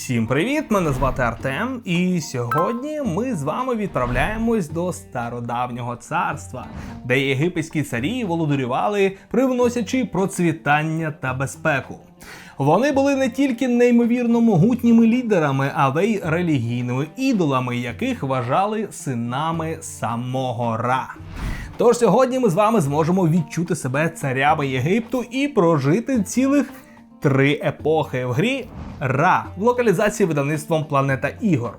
Всім привіт! Мене звати Артем, і сьогодні ми з вами відправляємось до стародавнього царства, де єгипетські царі володарювали, привносячи процвітання та безпеку. Вони були не тільки неймовірно могутніми лідерами, але й релігійними ідолами, яких вважали синами самого Ра. Тож сьогодні ми з вами зможемо відчути себе царями Єгипту і прожити цілих три епохи в грі Ра в локалізації видавництвом Планета Ігор.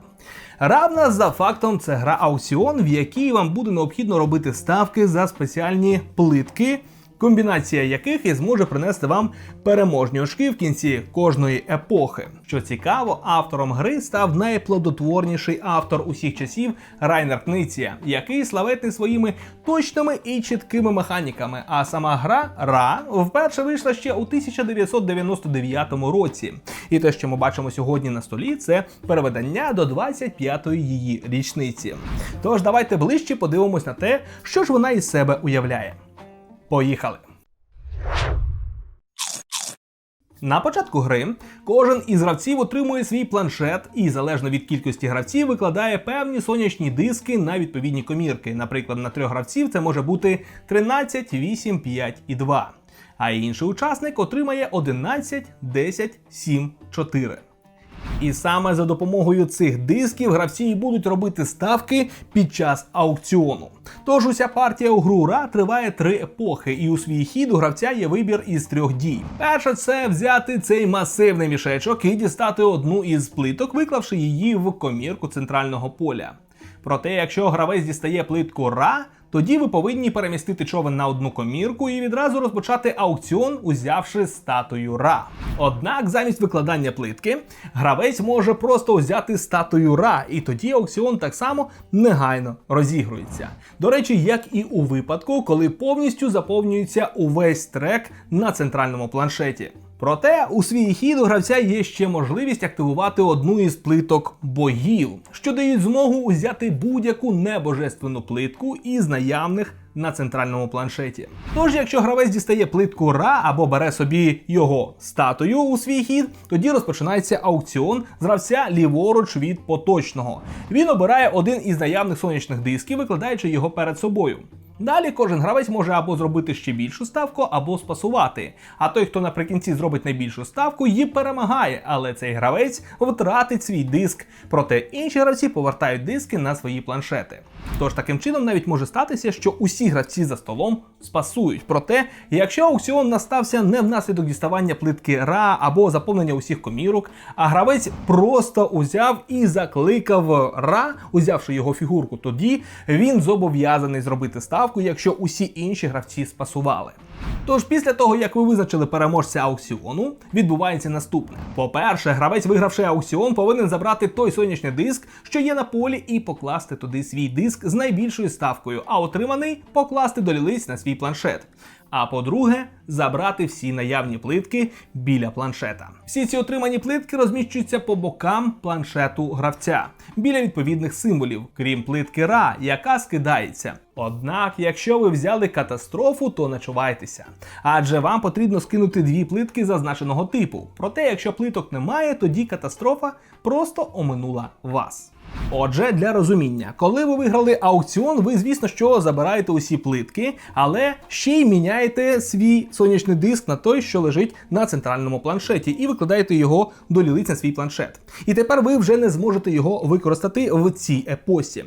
Равна за фактом це гра аукціон, в якій вам буде необхідно робити ставки за спеціальні плитки, комбінація яких і зможе принести вам переможні очки в кінці кожної епохи. Що цікаво, автором гри став найплодотворніший автор усіх часів Райнер Книція, який славетний своїми точними і чіткими механіками. А сама гра Ра вперше вийшла ще у 1999 році. І те, що ми бачимо сьогодні на столі, це переведення до 25-ї її річниці. Тож давайте ближче подивимось на те, що ж вона із себе уявляє. Поїхали! На початку гри кожен із гравців отримує свій планшет і залежно від кількості гравців викладає певні сонячні диски на відповідні комірки. Наприклад, на трьох гравців це може бути 13, 8, 5 і 2. А інший учасник отримає 11, 10, 7, 4. І саме за допомогою цих дисків гравці і будуть робити ставки під час аукціону. Тож уся партія у гру Ра триває три епохи, і у свій хід у гравця є вибір із трьох дій. Перше це взяти цей масивний мішечок і дістати одну із плиток, виклавши її в комірку центрального поля. Проте, якщо гравець дістає плитку Ра, тоді ви повинні перемістити човен на одну комірку і відразу розпочати аукціон, узявши статую Ра. Однак, замість викладання плитки, гравець може просто взяти статую Ра, і тоді аукціон так само негайно розігрується. До речі, як і у випадку, коли повністю заповнюється увесь трек на центральному планшеті. Проте у свій хід у гравця є ще можливість активувати одну із плиток богів, що дають змогу узяти будь-яку небожественну плитку із наявних на центральному планшеті. Тож, якщо гравець дістає плитку Ра або бере собі його статую у свій хід, тоді розпочинається аукціон з гравця ліворуч від поточного. Він обирає один із наявних сонячних дисків, викладаючи його перед собою. Далі кожен гравець може або зробити ще більшу ставку, або спасувати. А той, хто наприкінці зробить найбільшу ставку, її перемагає, але цей гравець втратить свій диск. Проте інші гравці повертають диски на свої планшети. Тож таким чином навіть може статися, що усі гравці за столом спасують. Проте, якщо аукціон настався не внаслідок діставання плитки Ра або заповнення усіх комірок, а гравець просто узяв і закликав Ра, узявши його фігурку, тоді він зобов'язаний зробити ставку, якщо усі інші гравці спасували. Тож після того, як ви визначили переможця аукціону, відбувається наступне: по-перше, гравець, вигравши аукціон, повинен забрати той сонячний диск, що є на полі, і покласти туди свій диск з найбільшою ставкою, а отриманий покласти до лілиць на свій планшет. А по-друге, забрати всі наявні плитки біля планшета. Всі ці отримані плитки розміщуються по бокам планшету гравця біля відповідних символів, крім плитки Ра, яка скидається. Однак, якщо ви взяли катастрофу, то начувайтеся. Адже вам потрібно скинути дві плитки зазначеного типу. Проте, якщо плиток немає, тоді катастрофа просто оминула вас. Отже, для розуміння, коли ви виграли аукціон, ви, звісно, що забираєте усі плитки, але ще й міняєте свій сонячний диск на той, що лежить на центральному планшеті, і викладаєте його до лілиць на свій планшет. І тепер ви вже не зможете його використати в цій епосі.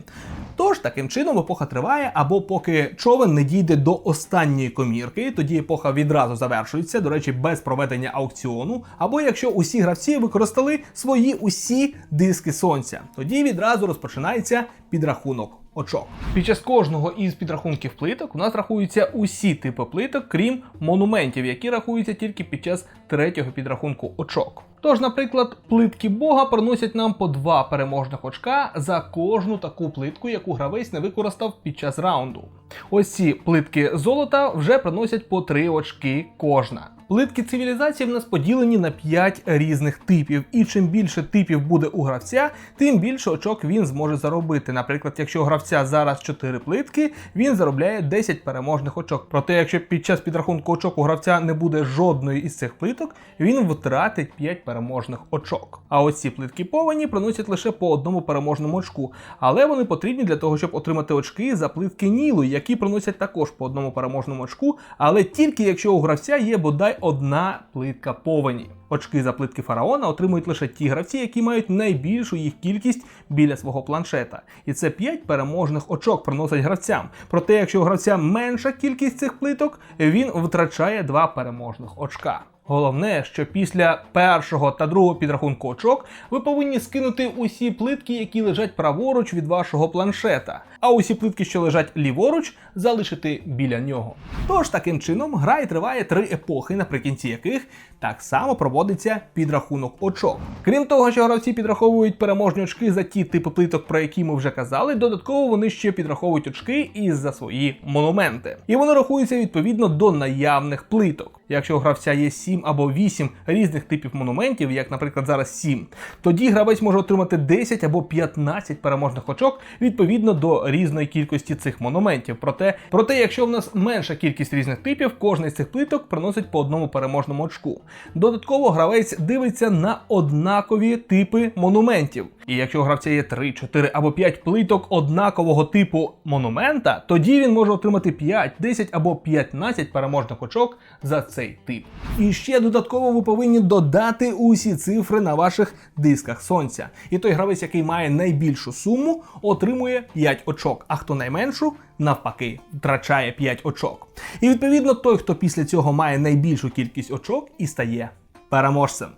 Тож таким чином епоха триває, або поки човен не дійде до останньої комірки, тоді епоха відразу завершується, до речі, без проведення аукціону. Або якщо усі гравці використали свої усі диски сонця, тоді відразу розпочинається підрахунок. Очок. Під час кожного із підрахунків плиток у нас рахуються усі типи плиток, крім монументів, які рахуються тільки під час третього підрахунку очок. Тож, наприклад, плитки Бога приносять нам по два переможних очка за кожну таку плитку, яку гравець не використав під час раунду. Ось ці плитки золота вже приносять по три очки кожна. Плитки цивілізації в нас поділені на 5 різних типів, і чим більше типів буде у гравця, тим більше очок він зможе заробити. Наприклад, якщо у гравця зараз 4 плитки, він заробляє 10 переможних очок. Проте, якщо під час підрахунку очок у гравця не буде жодної із цих плиток, він втратить 5 переможних очок. А ось ці плитки повені приносять лише по одному переможному очку, але вони потрібні для того, щоб отримати очки за плитки Нілу, які приносять також по одному переможному очку, але тільки якщо у гравця є бодай одна плитка повені. Очки за плитки фараона отримують лише ті гравці, які мають найбільшу їх кількість біля свого планшета. І це 5 переможних очок приносить гравцям. Проте, якщо у гравця менша кількість цих плиток, він втрачає 2 переможних очка. Головне, що після першого та другого підрахунку очок ви повинні скинути усі плитки, які лежать праворуч від вашого планшета, а усі плитки, що лежать ліворуч, залишити біля нього. Тож таким чином гра і триває три епохи, наприкінці яких так само проводиться підрахунок очок. Крім того, що гравці підраховують переможні очки за ті типи плиток, про які ми вже казали, додатково вони ще підраховують очки і за свої монументи. І вони рахуються відповідно до наявних плиток. Якщо у гравця є 7 або 8 різних типів монументів, як, наприклад, зараз 7, тоді гравець може отримати 10 або 15 переможних очок відповідно до різної кількості цих монументів. Проте, проте, якщо в нас менша кількість різних типів, кожна з цих плиток приносить по одному переможному очку. Додатково гравець дивиться на однакові типи монументів. І якщо у гравця є 3, 4 або 5 плиток однакового типу монумента, тоді він може отримати 5, 10 або 15 переможних очок за цей тип. І ще додатково ви повинні додати усі цифри на ваших дисках сонця. І той гравець, який має найбільшу суму, отримує 5 очок, а хто найменшу, навпаки, втрачає 5 очок. І відповідно той, хто після цього має найбільшу кількість очок, і стає переможцем.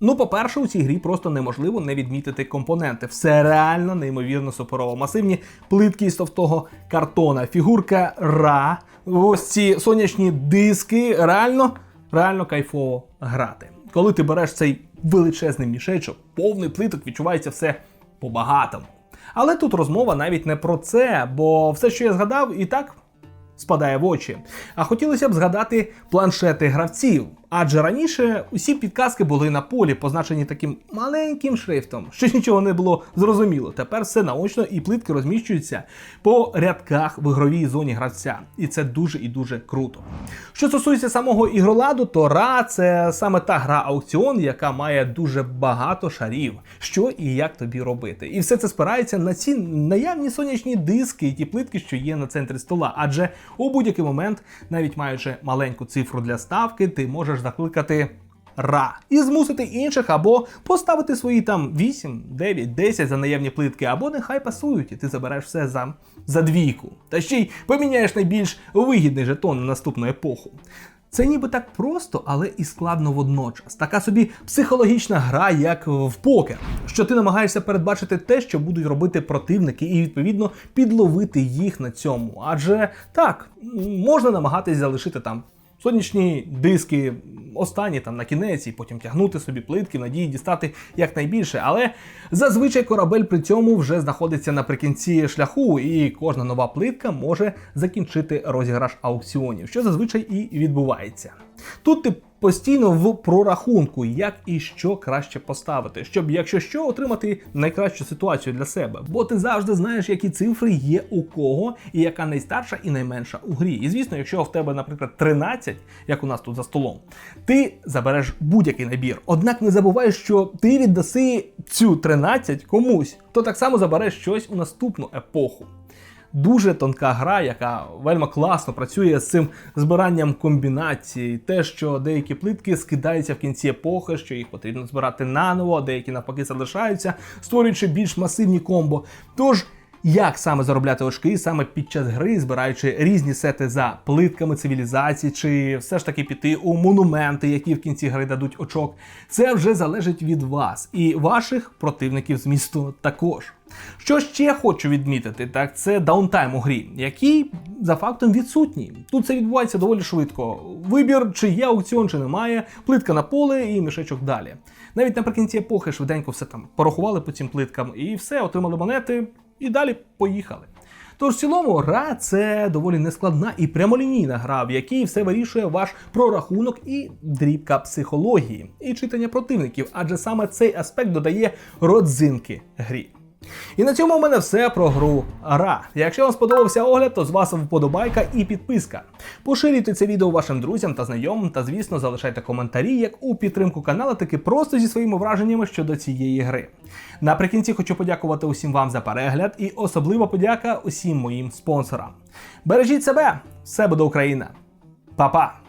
Ну, по-перше, у цій грі просто неможливо не відмітити компоненти. Все реально неймовірно суперово. Масивні плитки із товстого картона, фігурка Ра, ось ці сонячні диски. Реально, реально кайфово грати. Коли ти береш цей величезний мішечок, повний плиток, відчувається все по-багатому. Але тут розмова навіть не про це, бо все, що я згадав, і так спадає в очі. А хотілося б згадати планшети гравців. Адже раніше усі підказки були на полі, позначені таким маленьким шрифтом, що нічого не було зрозуміло. Тепер все наочно і плитки розміщуються по рядках в ігровій зоні гравця. І це дуже і дуже круто. Що стосується самого ігроладу, то ра це саме та гра аукціон, яка має дуже багато шарів, що і як тобі робити. І все це спирається на ці наявні сонячні диски і ті плитки, що є на центрі стола. Адже у будь-який момент, навіть маючи маленьку цифру для ставки, ти можеш закликати ра і змусити інших або поставити свої там 8, 9, 10 за наявні плитки, або нехай пасують, і ти забереш все за, за двійку. Та ще й поміняєш найбільш вигідний жетон на наступну епоху. Це ніби так просто, але і складно водночас. Така собі психологічна гра, як в покер, що ти намагаєшся передбачити те, що будуть робити противники, і відповідно підловити їх на цьому. Адже так, можна намагатись залишити там сонячні диски, останні там на кінець, і потім тягнути собі плитки, надії дістати якнайбільше. Але зазвичай корабель при цьому вже знаходиться наприкінці шляху, і кожна нова плитка може закінчити розіграш аукціонів, що зазвичай і відбувається. Тут ти постійно в прорахунку, як і що краще поставити, щоб, якщо що, отримати найкращу ситуацію для себе. Бо ти завжди знаєш, які цифри є у кого, і яка найстарша і найменша у грі. І звісно, якщо в тебе, наприклад, 13, як у нас тут за столом, ти забереш будь-який набір. Однак не забувай, що ти віддаси цю 13 комусь, хто так само забере щось у наступну епоху дуже тонка гра, яка вельми класно працює з цим збиранням комбінацій. Те, що деякі плитки скидаються в кінці епохи, що їх потрібно збирати наново, деякі навпаки залишаються, створюючи більш масивні комбо. Тож. Як саме заробляти очки саме під час гри, збираючи різні сети за плитками цивілізації, чи все ж таки піти у монументи, які в кінці гри дадуть очок, це вже залежить від вас і ваших противників з місту також. Що ще хочу відмітити, так це даунтайм у грі, який за фактом відсутній. Тут це відбувається доволі швидко. Вибір, чи є аукціон, чи немає, плитка на поле і мішечок далі. Навіть наприкінці епохи швиденько все там порахували по цим плиткам і все, отримали монети і далі поїхали. Тож в цілому гра це доволі нескладна і прямолінійна гра, в якій все вирішує ваш прорахунок і дрібка психології, і читання противників, адже саме цей аспект додає родзинки грі. І на цьому в мене все про гру Ра. Якщо вам сподобався огляд, то з вас вподобайка і підписка. Поширюйте це відео вашим друзям та знайомим, та звісно залишайте коментарі як у підтримку каналу, так і просто зі своїми враженнями щодо цієї гри. Наприкінці хочу подякувати усім вам за перегляд і особливо подяка усім моїм спонсорам. Бережіть себе! Все буде Україна! Па-па!